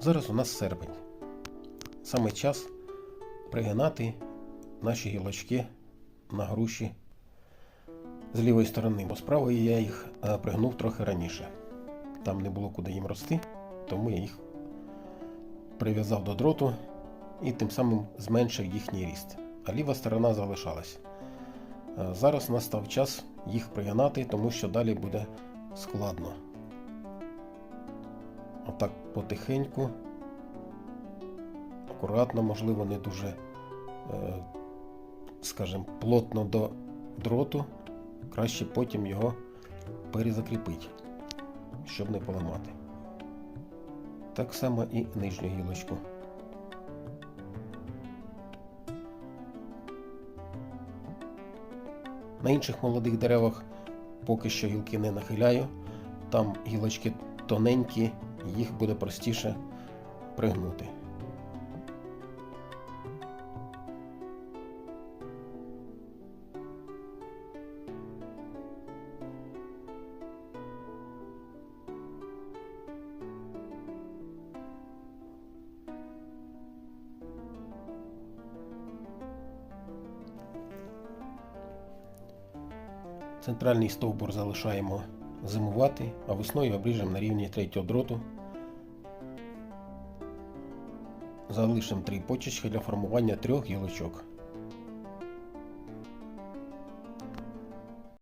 Зараз у нас серпень. Саме час пригинати наші гілочки на груші з лівої сторони, бо з правої я їх е, пригнув трохи раніше. Там не було куди їм рости, тому я їх прив'язав до дроту і тим самим зменшив їхній ріст. А ліва сторона залишалась. Е, Зараз настав час їх пригинати, тому що далі буде складно. Отак потихеньку, акуратно, можливо, не дуже, е, скажімо, плотно до дроту. Краще потім його перезакріпити, щоб не поламати. Так само і нижню гілочку. На інших молодих деревах поки що гілки не нахиляю. Там гілочки тоненькі, їх буде простіше пригнути. Центральний стовбур залишаємо зимувати, а весною обріжемо на рівні третього дроту. Залишимо три почечки для формування трьох гілочок.